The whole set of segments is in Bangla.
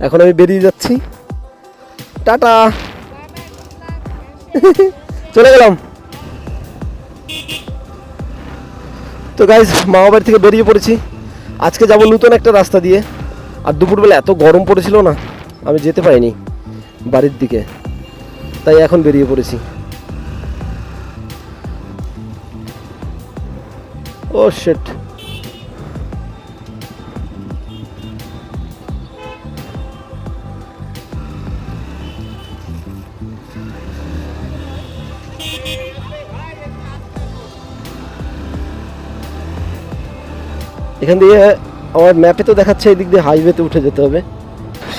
এখন আমি বেরিয়ে যাচ্ছি। টাটা। চলে গেলাম। তো গাইজ মামা বাড়ি থেকে বেরিয়ে পড়েছি। আজকে যাব নতুন একটা রাস্তা দিয়ে। আর দুপুরবেলা এত গরম পড়েছিল না, আমি যেতে পারিনি বাড়ির দিকে। তাই এখন বেরিয়ে পড়েছি। ও শেট এখান দিয়ে আমার ম্যাপে তো দেখাচ্ছে এই দিক দিয়ে হাইওয়েতে উঠে যেতে হবে।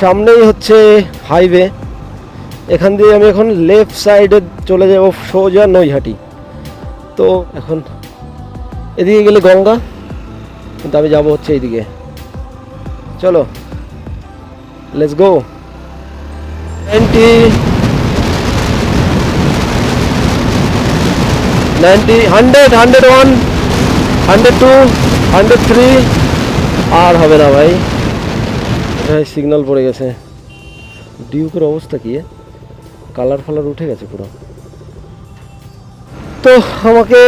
সামনেই হচ্ছে হাইওয়ে এখান দিয়ে আমি এখন লেফট সাইডে চলে যাব সোজা নৈহাটি। তো এখন এদিকে গেলে গঙ্গা, কিন্তু আমি যাব হচ্ছে এইদিকে। চলো let's go ninety ninety hundred hundred one hundred two hundred three আর হবে না ভাই। ভাই সিগন্যাল পড়ে গেছে। ডিউকের অবস্থা কি? কালার ফালার উঠে গেছে পুরো। তো আমাকে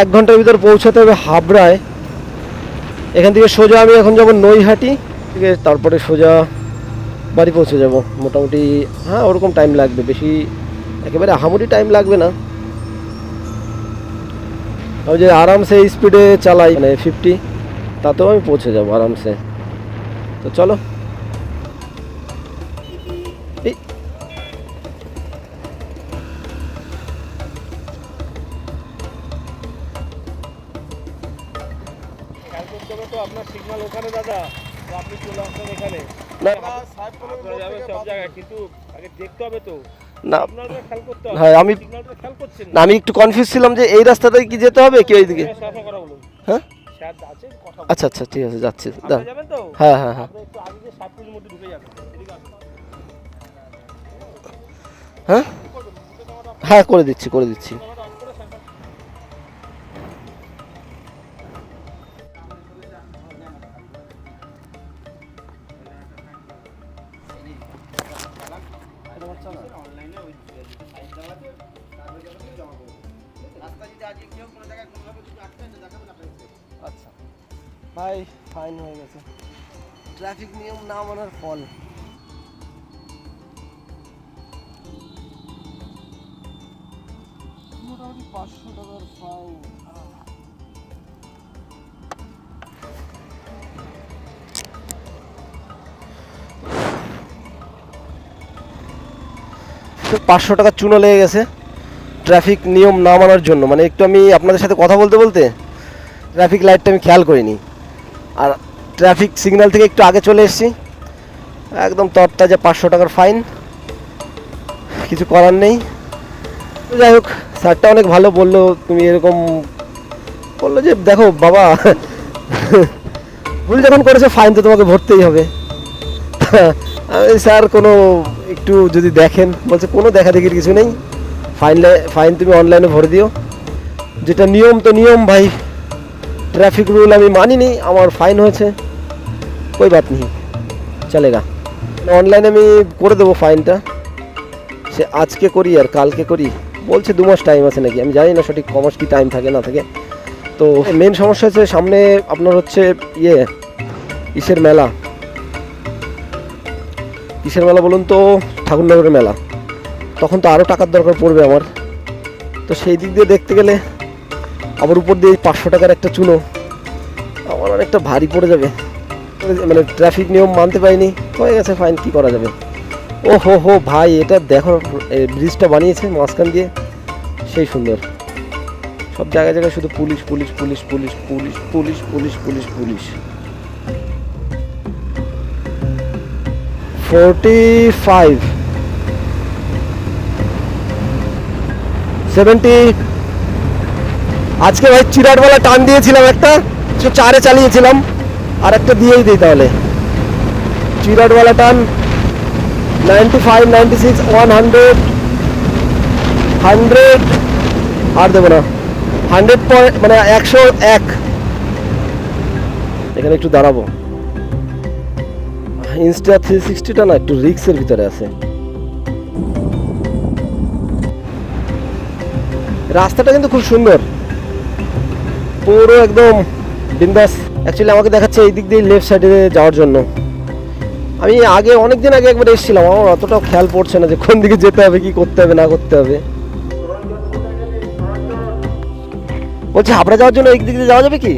এক ঘণ্টার ভিতর পৌঁছাতে হবে হাবড়ায়। এখান থেকে সোজা আমি এখন যাব নৈহাটি। থেকে তারপরে সোজা বাড়ি পৌঁছে যাব। মোটামুটি হ্যাঁ ওরকম টাইম লাগবে। বেশি একেবারে আহামরি টাইম লাগবে না। আমি যে আরামসে স্পিডে চালাই মানে ফিফটি তাতেও আমি পৌঁছে যাব আরামসে। তো চলো। আপনার সিগন্যাল ওখানে দাদা আপনি চলে আসবেন এখানে সব জায়গায় কিন্তু আগে দেখতে হবে তো। না। হ্যাঁ আমি না। আমি একটু কনফিউজ ছিলাম যে এই রাস্তাতে কি যেতে হবে কি ওইদিকে হ্যাঁ? আচ্ছা আচ্ছা ঠিক আছে যাচ্ছি। হ্যাঁ হ্যাঁ হ্যাঁ। হ্যাঁ? হ্যাঁ করে দিচ্ছি করে দিচ্ছি। সাইড দেওয়া আছে তারপরে যখন কোনো জায়গায় কোনোভাবে যদি আচ্ছা। ভাই ফাইন হয়ে গেছে। ট্রাফিক নিয়ম না মানার ফল। মোটামুটি পাঁচশো টাকার ফাইন পাঁচশো টাকা চুনো লেগে গেছে। ট্রাফিক নিয়ম না মানার জন্য। মানে একটু আমি আপনাদের সাথে কথা বলতে বলতে ট্রাফিক লাইটটা আমি খেয়াল করিনি। আর ট্রাফিক সিগন্যাল থেকে একটু আগে চলে এসেছি। একদম তরটা যে পাঁচশো টাকার ফাইন। কিছু করার নেই। যাই হোক, স্যারটা অনেক ভালো বলল, তুমি এরকম বলল যে, দেখো বাবা, ভুল যখন করেছ, ফাইন তো তোমাকে ভরতেই হবে। স্যার কোনো একটু যদি দেখেন, বলছে কোনো দেখা দেখির কিছু নেই। ফাইন ফাইন তুমি অনলাইনে ভরে দিও। যেটা নিয়ম তো নিয়ম ভাই। ট্রাফিক রুল আমি মানিনি, আমার ফাইন হয়েছে। কোই বাত নেই। চলেগা অনলাইনে আমি করে দেবো ফাইনটা সে আজকে করি আর কালকে করি। বলছে দু মাস টাইম আছে নাকি? আমি জানি না সঠিক ক মাস কি টাইম থাকে, না থাকে। তো মেন সমস্যা হচ্ছে সামনে আপনার হচ্ছে ইয়ে ইসের মেলা। কিসের মেলা বলুন তো? ঠাকুরনগরের মেলা। তখন তো আরও টাকার দরকার পড়বে আমার। তো সেই দিক দিয়ে দেখতে গেলে আবার উপর দিয়ে পাঁচশো টাকার একটা চুনো। আমার অনেকটা ভারী পড়ে যাবে। মানে ট্রাফিক নিয়ম মানতে পারিনি। হয়ে গেছে ফাইন কি করা যাবে? ও হো হো, ভাই, এটা দেখো ব্রিজটা বানিয়েছে মাঝখান দিয়ে। সেই সুন্দর। সব জায়গায় জায়গায় শুধু police police police police police police police police police. Five seventy আজকে ভাই চিরাটওয়ালা টান দিয়েছিলাম একটা চারে চালিয়েছিলাম আর একটা দিয়েই দিই তাহলে। চিরাটওয়ালা টান ninety five ninety six one hundred hundred আর দেবো না। হান্ড্রেড পয়েন্ট মানে একশো এক। এখানে একটু দাঁড়াবো। ইনস্টা থ্রি সিক্সটিটা না একটু রিক্সের ভিতরে আছে। রাস্তাটা কিন্তু খুব সুন্দর। পুরো একদম বিন্দাস। অ্যাকচুয়ালি আমাকে দেখাচ্ছে এই দিক দিয়ে লেফট সাইডে যাওয়ার জন্য। আমি আগে অনেক দিন আগে একবার এসেছিলাম। আমার অতটাও খেয়াল পড়ছে না যে কোন দিকে যেতে হবে, কি করতে হবে, না করতে হবে। বলছি, হাবড়া যাওয়ার জন্য এই দিক দিয়ে যাওয়া যাবে কি?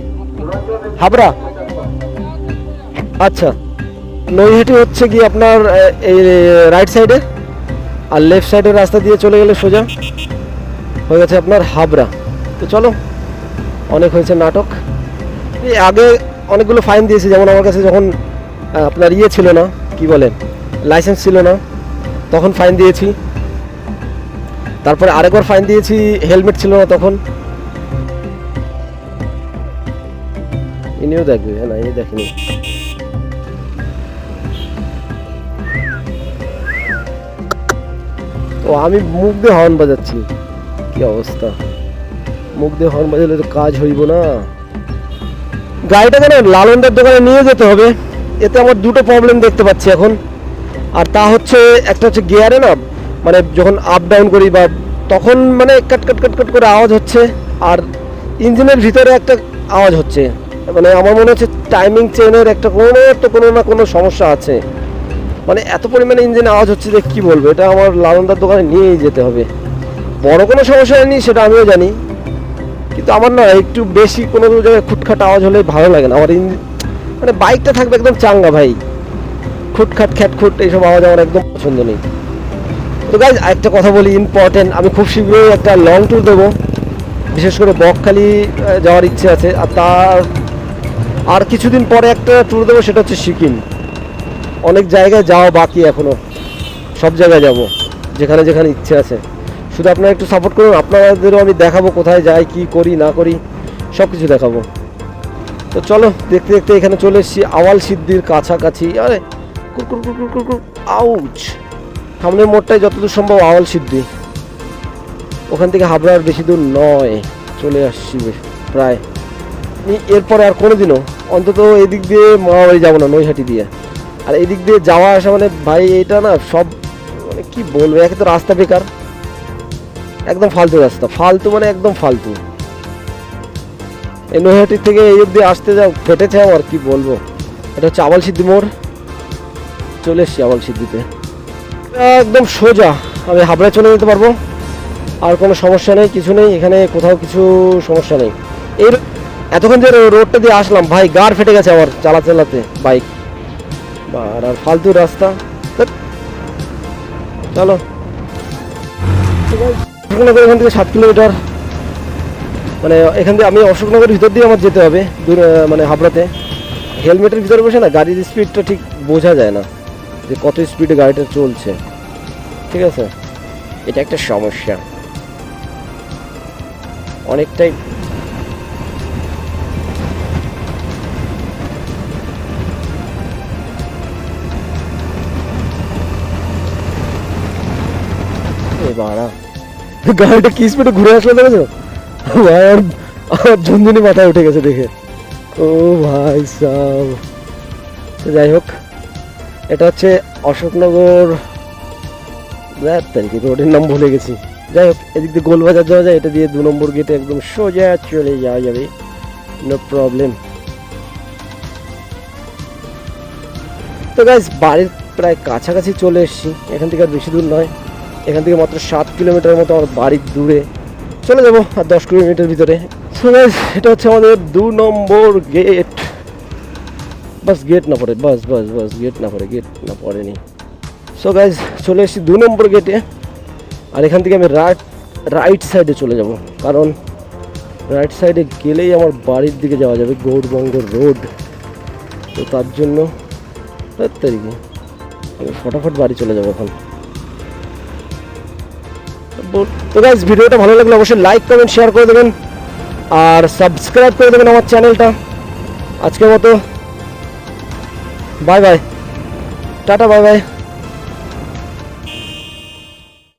হাবড়া? আচ্ছা। নৈহাটি হচ্ছে কি আপনার এই রাইট সাইডে আর লেফট সাইডের রাস্তা দিয়ে চলে গেলে সোজা। হয়ে গেছে আপনার হাবড়া। তো চলো, অনেক হয়েছে নাটক। এই আগে অনেকগুলো ফাইন দিয়েছি, যেমন আমার কাছে যখন আপনার ইয়ে ছিল না, কি বলেন লাইসেন্স ছিল না, তখন ফাইন দিয়েছি। তারপরে আরেকবার ফাইন দিয়েছি হেলমেট ছিল না তখন। ইনিও দেখবে হ্যাঁ না ইনি দেখেনি। ও, আমি মুখ দিয়ে হর্ন বাজাচ্ছি। কি অবস্থা? মুখ দিয়ে হর্ন বাজালে তো কাজ হইব না। গাড়িটাকে না লালনদার দোকানে নিয়ে যেতে হবে। এতে আমার দুটো প্রবলেম দেখতে পাচ্ছি এখন। আর তা হচ্ছে, একটা হচ্ছে গিয়ারে না মানে যখন আপ ডাউন করি বা তখন মানে কাট কাট কাট কাট করে আওয়াজ হচ্ছে। আর ইঞ্জিনের ভিতরে একটা আওয়াজ হচ্ছে। মানে আমার মনে হচ্ছে টাইমিং চেনের একটা কোনো তো কোনো না কোনো সমস্যা আছে। মানে এত পরিমাণে ইঞ্জিনে আওয়াজ হচ্ছে যে কী বলব? এটা আমার লালনদার দোকানে নিয়েই যেতে হবে। বড় কোনো সমস্যা নেই সেটা আমিও জানি। কিন্তু আমার না একটু বেশি কোনো জায়গায় খুটখাট আওয়াজ হলে ভালো লাগে না। আমার ইঞ্জিন মানে বাইকটা থাকবে একদম চাঙ্গা ভাই। খুটখাট খ্যাট খ্যাটখুট, এইসব আওয়াজ আমার একদম পছন্দ নেই। তো গাইজ একটা কথা বলি ইম্পর্টেন্ট আমি খুব শীঘ্রই একটা লং ট্যুর দেবো। বিশেষ করে বকখালি যাওয়ার ইচ্ছে আছে। আর তার আর কিছুদিন পরে একটা ট্যুর দেবো, সেটা হচ্ছে সিকিম। অনেক জায়গায় যাওয়া বাকি এখনও। সব জায়গায় যাব, যেখানে যেখানে ইচ্ছে আছে। শুধু আপনারা একটু সাপোর্ট করুন, আপনাদেরও আমি দেখাবো কোথায় যাই, কি করি, না করি সব কিছু দেখাবো। তো চলো, দেখতে দেখতে এখানে চলে এসেছি, আওয়াল সিদ্ধির কাছাকাছি। আরে কুকুর কুকুর কুকুর আউচ সামনের মোড়টায় যতদূর সম্ভব আওয়াল সিদ্ধি। ওখান থেকে হাবড়ার বেশি দূর নয়। চলে আসছি প্রায়। এরপরে আর কোনোদিনও, অন্তত এদিক দিয়ে মামাবাড়ি যাব না, নৈহাটি দিয়ে। আর এদিক দিয়ে যাওয়া আসা মানে ভাই এটা না সব মানে কি বলব, একে তো রাস্তা বেকার। একদম ফালতু রাস্তা, ফালতু মানে একদম ফালতু। এই নৈহাটি থেকে এই অব্দি আসতে যাও ফেটেছে আমার, কি বলব। এটা হচ্ছে আবাল সিদ্ধি মোড়। চলে এসছি আবাল সিদ্ধিতে। একদম সোজা, আমি হাবড়ায় চলে যেতে পারব। আর কোনো সমস্যা নেই, কিছু নেই, এখানে কোথাও কিছু সমস্যা নেই। এই রো- এতক্ষণ যে রোডটা দিয়ে আসলাম, ভাই গার ফেটে গেছে আমার চালাতে চালাতে, বাইক। আর ফালতু রাস্তা। চলো। অশোকনগর এখান থেকে সাত কিলোমিটার। মানে এখান থেকে আমি অশোকনগরের ভিতর দিয়ে আমার যেতে হবে মানে হাবড়াতে। হেলমেটের ভিতরে বসে না, গাড়ির স্পিডটা ঠিক বোঝা যায় না, যে কত স্পিডে গাড়িটা চলছে। ঠিক আছে? এটা একটা সমস্যা। অনেকটাই বাড়া। গাড়িটা কি স্পিডে ঘুরে দেখেছ? ভাই আমার ঝুনঝুনি মাথায় উঠে গেছে দেখে। ও ভাই সাহ যাই হোক, এটা হচ্ছে অশোকনগর তারিখে রোডের নাম ভুলে গেছি। যাই হোক, এদিক দিয়ে গোলবাজার যাওয়া যায়, এটা দিয়ে দু নম্বর গেটে একদম সোজা চলে যাওয়া যাবে। নো প্রবলেম তো গাইজ বাড়ির প্রায় কাছাকাছি চলে এসেছি। এখান থেকে আর বেশি দূর নয়। এখান থেকে মাত্র সাত কিলোমিটার মতো আমার বাড়ির দূরে চলে যাব, আর দশ কিলোমিটার ভিতরে। এটা হচ্ছে আমাদের দু নম্বর গেট বাস গেট না পড়ে, বাস বাস বাস গেট না পড়ে গেট না পড়েনি। সো গাইজ চলে এসেছি দু নম্বর গেটে আর এখান থেকে আমি রাইট রাইট সাইডে চলে যাব, কারণ রাইট সাইডে গেলেই আমার বাড়ির দিকে যাওয়া যাবে গৌরবঙ্গ রোড তো তার জন্য, তার তারিখে ফটাফট বাড়ি চলে যাব এখন। বল- তো গাইজ ভিডিওটা ভালো লাগলে অবশ্যই লাইক কমেন্ট শেয়ার করে দেবেন আর সাবস্ক্রাইব করে দেবেন আমার চ্যানেলটা আজকের মতো। Bye bye tata bye bye